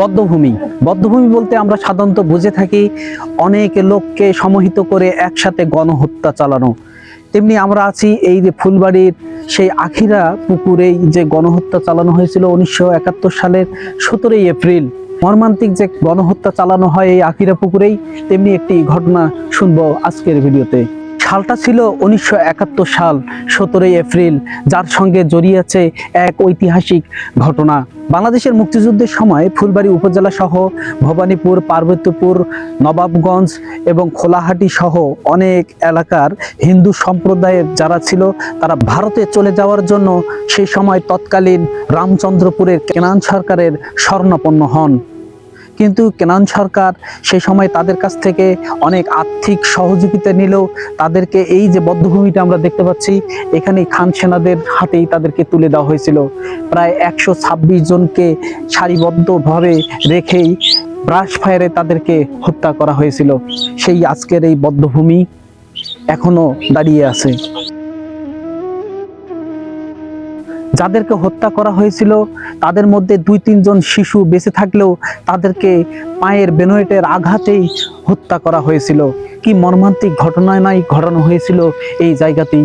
বদ্ধভূমি। বদ্ধভূমি বলতে আমরা সাধারণত বুঝে থাকি অনেক লোককে সমহিত করে একসাথে গণহত্যা চালানো। তেমনি আমরা আছি এই যে ফুলবাড়ির সেই আখিরা পুকুরেই যে গণহত্যা চালানো হয়েছিল উনিশশো একাত্তর সালের সতেরোই এপ্রিল। মর্মান্তিক যে গণহত্যা চালানো হয় এই আখিরা পুকুরেই তেমনি একটি ঘটনা শুনব আজকের ভিডিওতে। সালটা ছিল উনিশশো একাত্তর সাল, সতেরোই এপ্রিল, যার সঙ্গে জড়িয়ে আছে এক ঐতিহাসিক ঘটনা। বাংলাদেশের মুক্তিযুদ্ধের সময় ফুলবাড়ি উপজেলা সহ ভবানীপুর পার্বত্যপুর নবাবগঞ্জ এবং খোলাহাটি সহ অনেক এলাকার হিন্দু সম্প্রদায়ের যারা ছিল, তারা ভারতে চলে যাওয়ার জন্য সেই সময় তৎকালীন রামচন্দ্রপুরের কেনান সরকারের স্বর্ণপন্ন হন। কিন্তু কেনান সরকার সেই সময় তাদের কাছ থেকে অনেক আর্থিক সহযোগিতা নিলেও তাদেরকে এই যে বদ্ধভূমিটা আমরা দেখতে পাচ্ছি, এখানে খান সেনাদের হাতেই তাদেরকে তুলে দেওয়া হয়েছিল। প্রায় একশো ছাব্বিশ জনকে সারিবদ্ধভাবে রেখেই ব্রাশ ফায়ারে তাদেরকে হত্যা করা হয়েছিল। সেই আজকের এই বদ্ধভূমি এখনও দাঁড়িয়ে আছে। যাদেরকে হত্যা করা হয়েছিল, তাদের মধ্যে দুই তিনজন শিশু বেঁচে থাকলেও তাদেরকে পায়ের বেনোয়েটের আঘাতেই হত্যা করা হয়েছিল। কি মর্মান্তিক ঘটনায় নাই ঘটানো হয়েছিল এই জায়গাতেই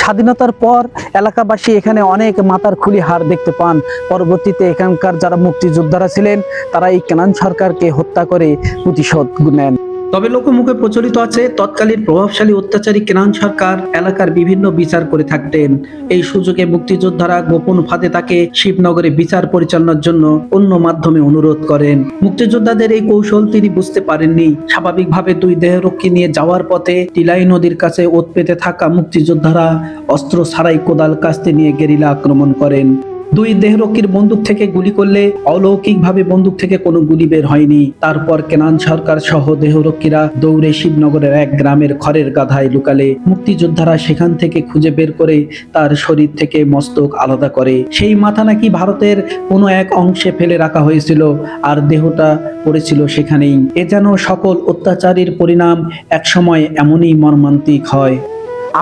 স্বাধীনতার পর এলাকাবাসী এখানে অনেক মাথার খুলি হার দেখতে পান। পরবর্তীতে এখানকার যারা মুক্তিযোদ্ধারা ছিলেন, তারা এই কেনান সরকারকে হত্যা করে প্রতিশোধ নেন। তবে লোকমুখে প্রচলিত আছে তৎকালীন প্রভাবশালী অত্যাচারী কেনান সরকার এলাকার বিভিন্ন বিচার করে থাকতেন। এই সুযোগে মুক্তিযোদ্ধারা গোপন ফাঁদে তাকে শিবনগরে বিচার পরিচালনার জন্য অন্য মাধ্যমে অনুরোধ করেন। মুক্তিযোদ্ধাদের এই কৌশল তিনি বুঝতে পারেননি। স্বাভাবিকভাবে দুই দেহরক্ষী নিয়ে যাওয়ার পথে টিলাই নদীর কাছে ওত পেতে থাকা মুক্তিযোদ্ধারা অস্ত্র ছাড়াই কোদাল কাস্তে নিয়ে গেরিলা আক্রমণ করেন। দুই দেহরক্ষীর বন্দুক থেকে গুলি করলে অলৌকিকভাবে বন্দুক থেকে কোনো গুলি বের হয়নি। তারপর কেনান সরকার সহ দেহরক্ষীরা দৌড়ে শিবনগরের এক গ্রামের খড়ের গাধায় লুকালে মুক্তিযোদ্ধারা সেখান থেকে খুঁজে বের করে তার শরীর থেকে মস্তক আলাদা করে। সেই মাথা নাকি ভারতের কোনো এক অংশে ফেলে রাখা হয়েছিল আর দেহটা পড়েছিল সেখানেই। এ যেন সকল অত্যাচারীর পরিণাম একসময় এমনই মর্মান্তিক হয়।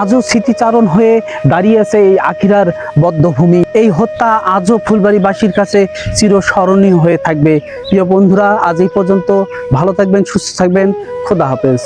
আজও স্মৃতিচারণ হয়ে দাঁড়িয়েছে এই আখিরার বদ্ধভূমি। এই হত্যা আজও ফুলবাড়িবাসীর কাছে চিরস্মরণীয় হয়ে থাকবে। প্রিয় বন্ধুরা, আজ এই পর্যন্ত ভালো থাকবেন, সুস্থ থাকবেন। খোদা হাফেজ।